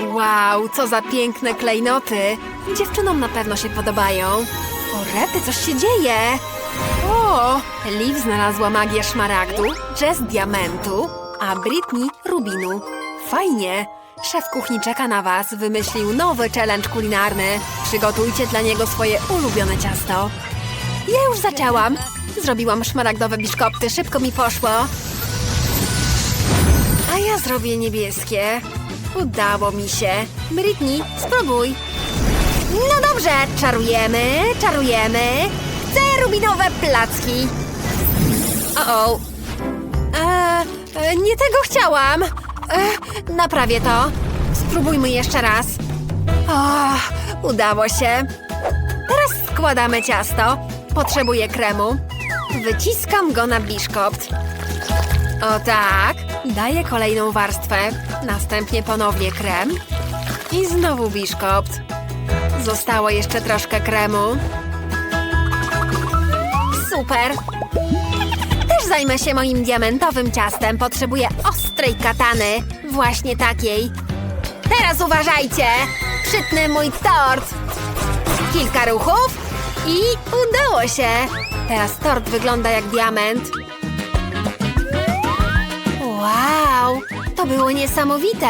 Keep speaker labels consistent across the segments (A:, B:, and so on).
A: Wow, co za piękne klejnoty. Dziewczynom na pewno się podobają. O rety, coś się dzieje. O, Liv znalazła magię szmaragdu, Jess diamentu, a Britney rubinu. Fajnie. Szef kuchni czeka na was, wymyślił nowy challenge kulinarny. Przygotujcie dla niego swoje ulubione ciasto. Ja już zaczęłam. Zrobiłam szmaragdowe biszkopty, szybko mi poszło. A ja zrobię niebieskie. Udało mi się. Britney, spróbuj. No dobrze, czarujemy, czarujemy. Chcę rubinowe placki. O, e, e, nie tego chciałam. E, naprawię to. Spróbujmy jeszcze raz. O, udało się. Teraz składamy ciasto. Potrzebuję kremu. Wyciskam go na biszkopt. O tak. Daję kolejną warstwę. Następnie ponownie krem. I znowu biszkopt. Zostało jeszcze troszkę kremu. Super. Też zajmę się moim diamentowym ciastem. Potrzebuję ostrej katany. Właśnie takiej. Teraz uważajcie. Przytnę mój tort. Kilka ruchów i udało się. Teraz tort wygląda jak diament. To było niesamowite.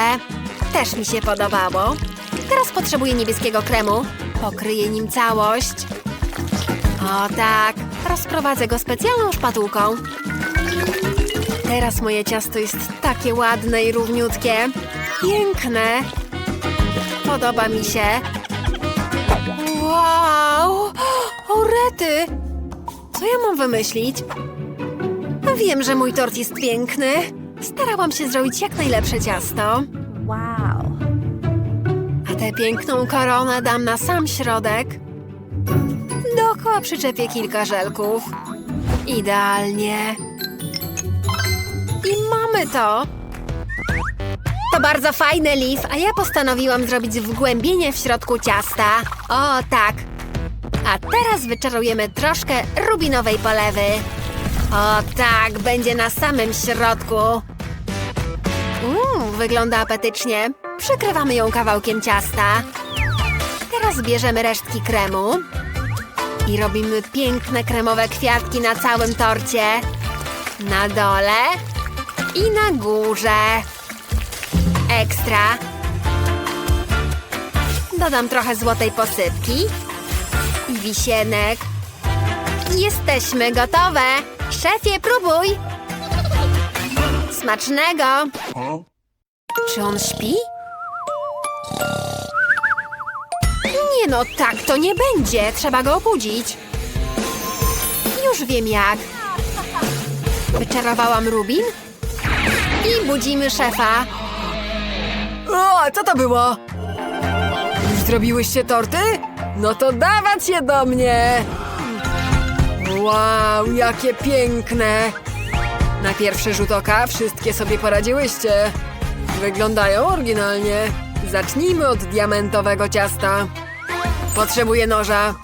A: Też mi się podobało. Teraz potrzebuję niebieskiego kremu. Pokryję nim całość. O tak, rozprowadzę go specjalną szpatułką. Teraz moje ciasto jest takie ładne i równiutkie. Piękne. Podoba mi się. Wow! O rety! Co ja mam wymyślić? Wiem, że mój tort jest piękny. Starałam się zrobić jak najlepsze ciasto.
B: Wow.
A: A tę piękną koronę dam na sam środek. Dookoła przyczepię kilka żelków. Idealnie. I mamy to. To bardzo fajne, Liv, a ja postanowiłam zrobić wgłębienie w środku ciasta. O, tak. A teraz wyczarujemy troszkę rubinowej polewy. O, tak, będzie na samym środku. Mmm, wygląda apetycznie. Przykrywamy ją kawałkiem ciasta. Teraz bierzemy resztki kremu i robimy piękne kremowe kwiatki na całym torcie. Na dole i na górze. Ekstra. Dodam trochę złotej posypki i wisienek. Jesteśmy gotowe. Szefie, próbuj. Smacznego. Czy on śpi? Nie no, tak to nie będzie. Trzeba go obudzić. Już wiem jak. Wyczarowałam rubin i budzimy szefa. O, co to było? Już zrobiłyście torty? No to dawać je do mnie! Wow, jakie piękne! Na pierwszy rzut oka wszystkie sobie poradziłyście. Wyglądają oryginalnie. Zacznijmy od diamentowego ciasta. Potrzebuję noża.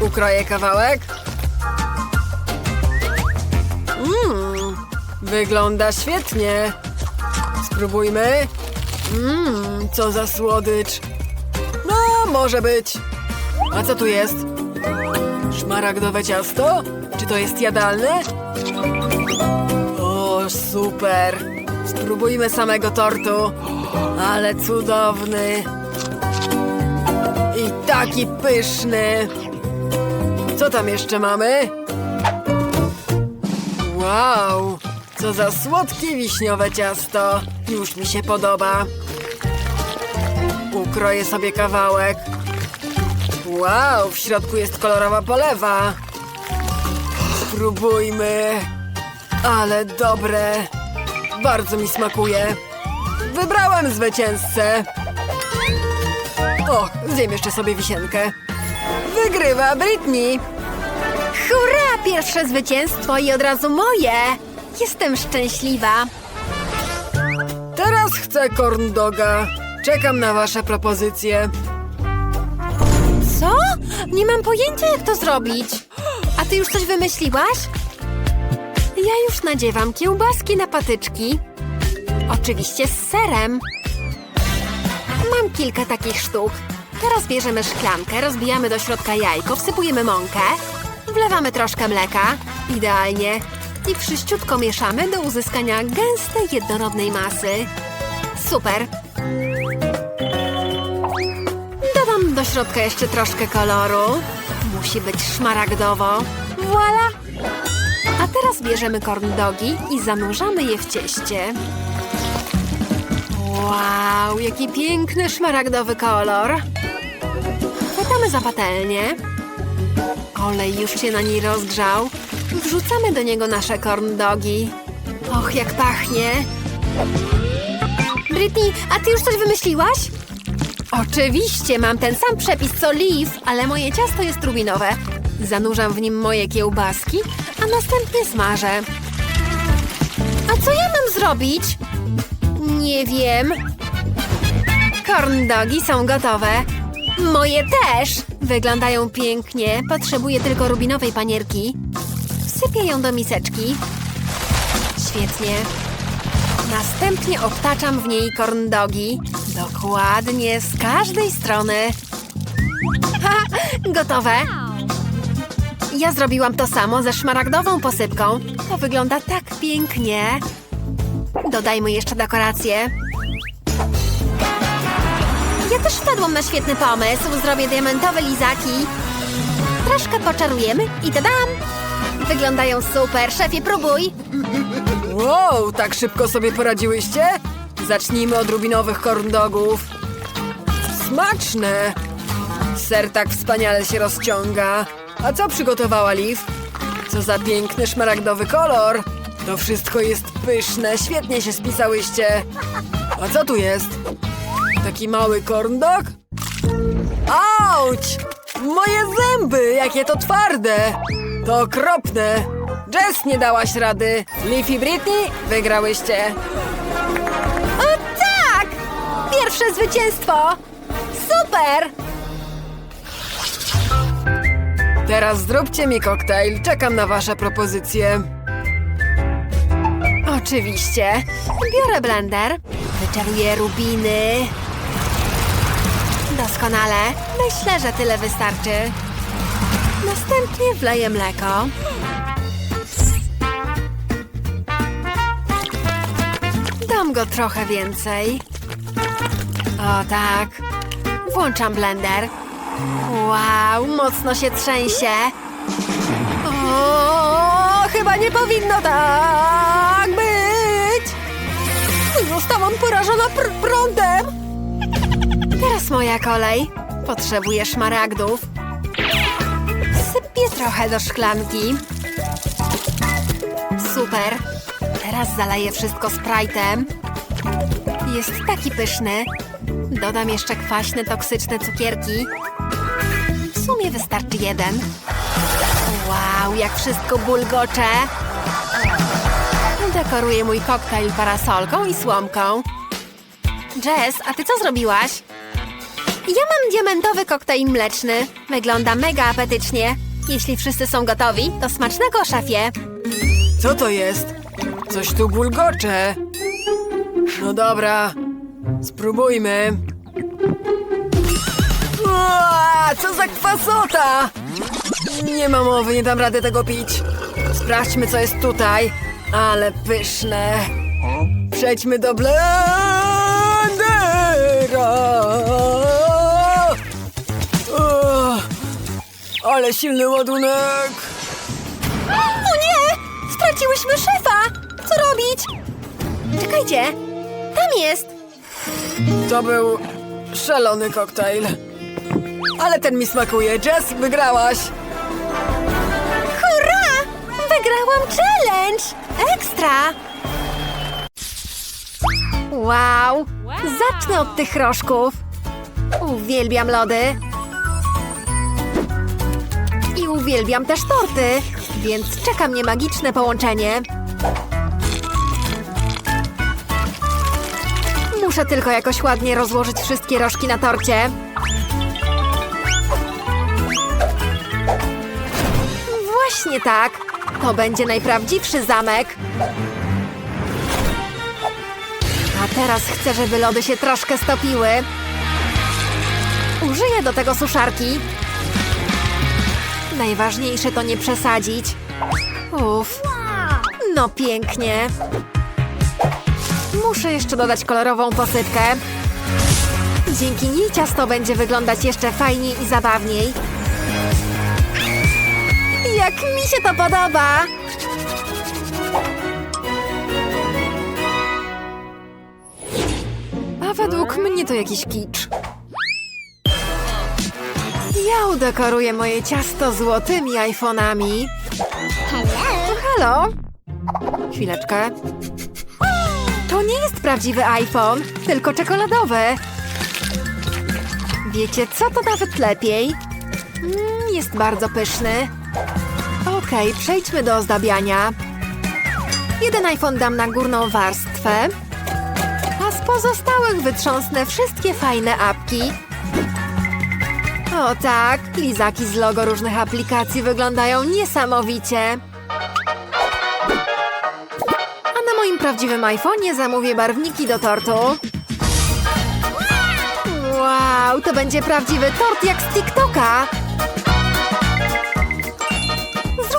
A: Ukroję kawałek. Mmm, wygląda świetnie. Spróbujmy. Mmm, co za słodycz. No, może być. A co tu jest? Szmaragdowe ciasto? Czy to jest jadalne? O, super! Spróbujmy samego tortu. Ale cudowny. I taki pyszny. Co tam jeszcze mamy? Wow! Co za słodkie wiśniowe ciasto. Już mi się podoba. Ukroję sobie kawałek. Wow, w środku jest kolorowa polewa. Spróbujmy. Ale dobre. Bardzo mi smakuje. Wybrałem zwycięzcę. O, zjem jeszcze sobie wisienkę. Wygrywa Britney. Hurra! Pierwsze zwycięstwo i od razu moje. Jestem szczęśliwa. Teraz chcę corn doga. Czekam na wasze propozycje. Co? Nie mam pojęcia, jak to zrobić. A ty już coś wymyśliłaś? Ja już nadziewam kiełbaski na patyczki. Oczywiście z serem. kilka takich sztuk. Teraz bierzemy szklankę, rozbijamy do środka jajko, wsypujemy mąkę, wlewamy troszkę mleka, idealnie, i wszyściutko mieszamy do uzyskania gęstej, jednorodnej masy. Super! Dodam do środka jeszcze troszkę koloru. Musi być szmaragdowo. Voila! Teraz bierzemy corn dogi i zanurzamy je w cieście. Wow, jaki piękny szmaragdowy kolor. Chwytamy za patelnię. Olej już się na niej rozgrzał. Wrzucamy do niego nasze corn dogi. Och, jak pachnie. Britney, a ty już coś wymyśliłaś? Oczywiście, mam ten sam przepis co Liv, ale moje ciasto jest rubinowe. Zanurzam w nim moje kiełbaski, a następnie smażę. A co ja mam zrobić? Nie wiem. Corn dogi są gotowe. Moje też! Wyglądają pięknie. Potrzebuję tylko rubinowej panierki. Wsypię ją do miseczki. Świetnie. Następnie obtaczam w niej corn dogi. Dokładnie z każdej strony. Ha! Gotowe. Ja zrobiłam to samo ze szmaragdową posypką. To wygląda tak pięknie. Dodajmy jeszcze dekoracje. Ja też wpadłam na świetny pomysł. Zrobię diamentowe lizaki. Troszkę poczarujemy i tadam! Wyglądają super. Szefie, próbuj.
B: Wow, tak szybko sobie poradziłyście? Zacznijmy od rubinowych corn dogów. Smaczne! Ser tak wspaniale się rozciąga. A co przygotowała Liv? Co za piękny szmaragdowy kolor! To wszystko jest pyszne, świetnie się spisałyście. A co tu jest? Taki mały corn? Auć! Moje zęby, jakie to twarde! To okropne! Jess, nie dałaś rady. Liv i Britney, wygrałyście.
A: O tak! Pierwsze zwycięstwo! Super!
B: Teraz zróbcie mi koktajl. Czekam na wasze propozycje.
A: Oczywiście. Biorę blender. Wyczaruję rubiny. Doskonale. Myślę, że tyle wystarczy. Następnie wleję mleko. Dam go trochę więcej. O tak. Włączam blender. Wow, mocno się trzęsie. O, chyba nie powinno tak być. Zostałam porażona pr prądem. Teraz moja kolej. Potrzebuję szmaragdów. Sypię trochę do szklanki. Super. Teraz zaleję wszystko Sprite'em. Jest taki pyszny. Dodam jeszcze kwaśne, toksyczne cukierki. W sumie wystarczy jeden. Wow, jak wszystko bulgocze. Dekoruję mój koktajl parasolką i słomką. Jess, a ty co zrobiłaś? Ja mam diamentowy koktajl mleczny. Wygląda mega apetycznie. Jeśli wszyscy są gotowi, to smacznego, szefie.
B: Co to jest? Coś tu bulgocze. No dobra, spróbujmy. Ua, co za kwasota! Nie ma mowy, nie dam rady tego pić. Sprawdźmy, co jest tutaj. Ale pyszne. Przejdźmy do blendera. Ale silny ładunek.
A: O nie! Straciłyśmy szefa! Co robić? Czekajcie! Tam jest!
B: To był szalony koktajl. Ale ten mi smakuje. Jess, wygrałaś.
A: Hurra! Wygrałam challenge! Ekstra! Wow! Zacznę od tych rożków. Uwielbiam lody. I uwielbiam też torty, więc czeka mnie magiczne połączenie. Muszę tylko jakoś ładnie rozłożyć wszystkie rożki na torcie. Właśnie tak. To będzie najprawdziwszy zamek. A teraz chcę, żeby lody się troszkę stopiły. Użyję do tego suszarki. Najważniejsze to nie przesadzić. Uff. No pięknie. Muszę jeszcze dodać kolorową posypkę. Dzięki niej ciasto będzie wyglądać jeszcze fajniej i zabawniej. Jak mi się to podoba! A według mnie to jakiś kicz. Ja udekoruję moje ciasto złotymi iPhone'ami.
C: Hello.
A: Halo? Chwileczkę. To nie jest prawdziwy iPhone, tylko czekoladowy. Wiecie co, to nawet lepiej. Mm, jest bardzo pyszny. Okej, przejdźmy do ozdabiania. Jeden iPhone dam na górną warstwę, a z pozostałych wytrząsnę wszystkie fajne apki. O tak, lizaki z logo różnych aplikacji wyglądają niesamowicie. A na moim prawdziwym iPhone'ie zamówię barwniki do tortu. Wow, to będzie prawdziwy tort jak z TikToka.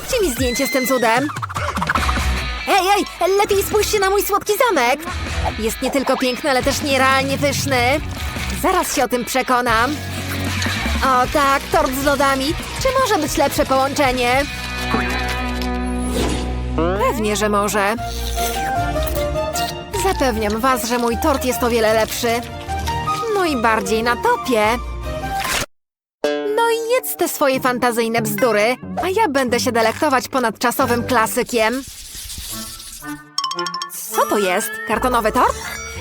A: Zróbcie mi zdjęcie z tym cudem. Ej, ej, lepiej spójrzcie na mój słodki zamek. Jest nie tylko piękny, ale też nierealnie pyszny. Zaraz się o tym przekonam. O tak, tort z lodami. Czy może być lepsze połączenie? Pewnie, że może. Zapewniam was, że mój tort jest o wiele lepszy. No i bardziej na topie. Swoje fantazyjne bzdury, a ja będę się delektować ponadczasowym klasykiem. Co to jest? Kartonowy tort?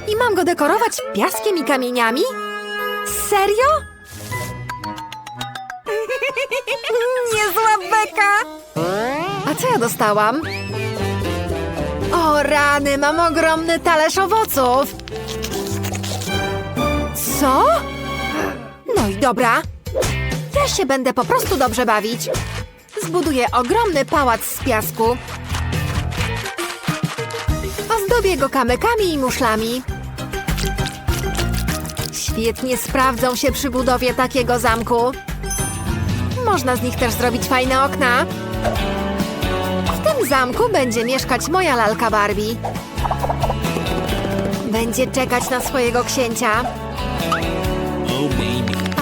A: I mam go dekorować piaskiem i kamieniami? Serio? Niezła beka! A co ja dostałam? O rany, mam ogromny talerz owoców! Co? No i dobra. Ja się będę po prostu dobrze bawić. Zbuduję ogromny pałac z piasku. Ozdobię go kamykami i muszlami. Świetnie sprawdzą się przy budowie takiego zamku. Można z nich też zrobić fajne okna. W tym zamku będzie mieszkać moja lalka Barbie. Będzie czekać na swojego księcia.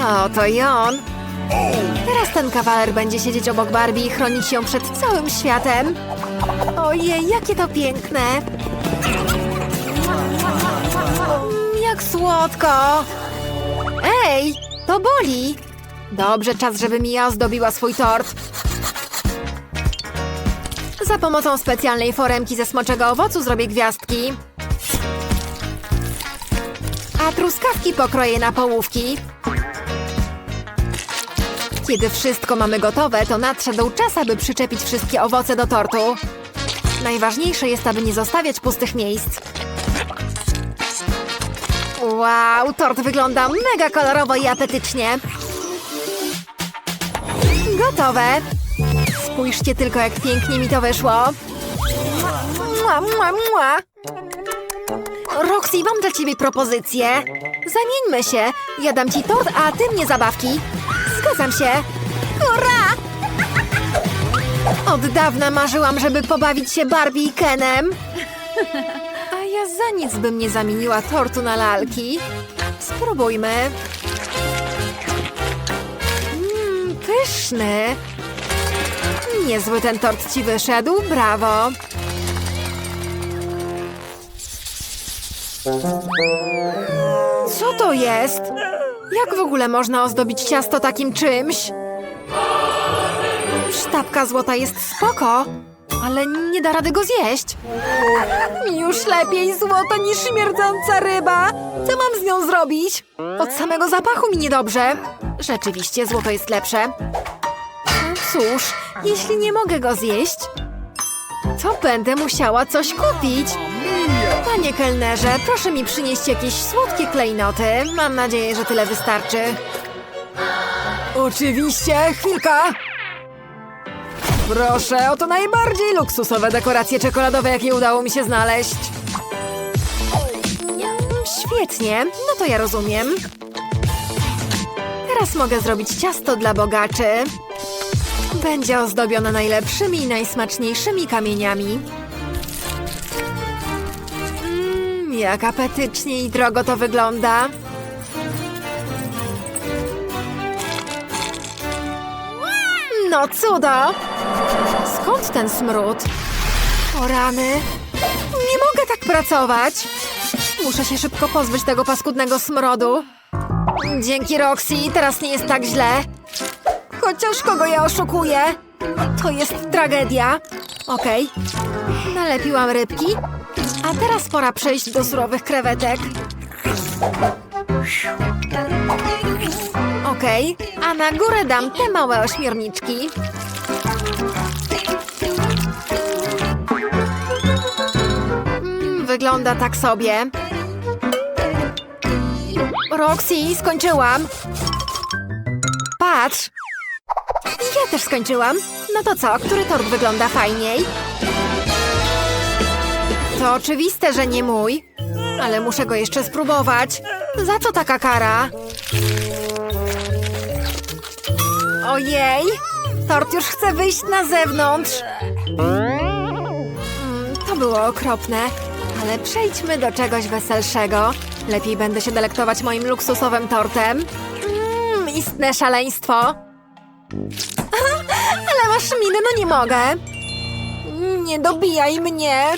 A: O, to i on. Teraz ten kawaler będzie siedzieć obok Barbie i chronić ją przed całym światem. Ojej, jakie to piękne! Jak słodko! Ej, to boli! Dobrze, czas, żeby Mia ozdobiła swój tort. Za pomocą specjalnej foremki ze smoczego owocu zrobię gwiazdki. A truskawki pokroję na połówki. Kiedy wszystko mamy gotowe, to nadszedł czas, aby przyczepić wszystkie owoce do tortu. Najważniejsze jest, aby nie zostawiać pustych miejsc. Wow, tort wygląda mega kolorowo i apetycznie. Gotowe. Spójrzcie tylko, jak pięknie mi to wyszło. Mua, mua, mua. Roxy, mam dla ciebie propozycję. Zamieńmy się. Ja dam ci tort, a ty mnie zabawki. Zgadzam się. Hurra! Od dawna marzyłam, żeby pobawić się Barbie i Kenem. A ja za nic bym nie zamieniła tortu na lalki. Spróbujmy. Mmm, pyszny. Niezły ten tort ci wyszedł, brawo. Co to jest? Jak w ogóle można ozdobić ciasto takim czymś? Sztabka złota jest spoko, ale nie da rady go zjeść. Już lepiej złoto niż śmierdząca ryba. Co mam z nią zrobić? Od samego zapachu mi niedobrze. Rzeczywiście złoto jest lepsze. Cóż, jeśli nie mogę go zjeść, to będę musiała coś kupić. Panie kelnerze, proszę mi przynieść jakieś słodkie klejnoty. Mam nadzieję, że tyle wystarczy.
B: Oczywiście, chwilka! Proszę, oto najbardziej luksusowe dekoracje czekoladowe, jakie udało mi się znaleźć.
A: Świetnie, no to ja rozumiem. Teraz mogę zrobić ciasto dla bogaczy. Będzie ozdobione najlepszymi i najsmaczniejszymi kamieniami. Jak apetycznie i drogo to wygląda. No cudo! Skąd ten smród? O! Nie mogę tak pracować! Muszę się szybko pozbyć tego paskudnego smrodu. Dzięki Roxy, teraz nie jest tak źle. Chociaż kogo ja oszukuję? To jest tragedia. Okej. Nalepiłam rybki. A teraz pora przejść do surowych krewetek. Okej, a na górę dam te małe ośmiorniczki. Mm, wygląda tak sobie. Roxy, skończyłam. Patrz. Ja też skończyłam. No to co, który tort wygląda fajniej? To oczywiste, że nie mój. Ale muszę go jeszcze spróbować. Za co taka kara? Ojej! Tort już chce wyjść na zewnątrz. Mm, to było okropne. Ale przejdźmy do czegoś weselszego. Lepiej będę się delektować moim luksusowym tortem. Mmm, istne szaleństwo. Masz miny, no nie mogę. Nie dobijaj mnie.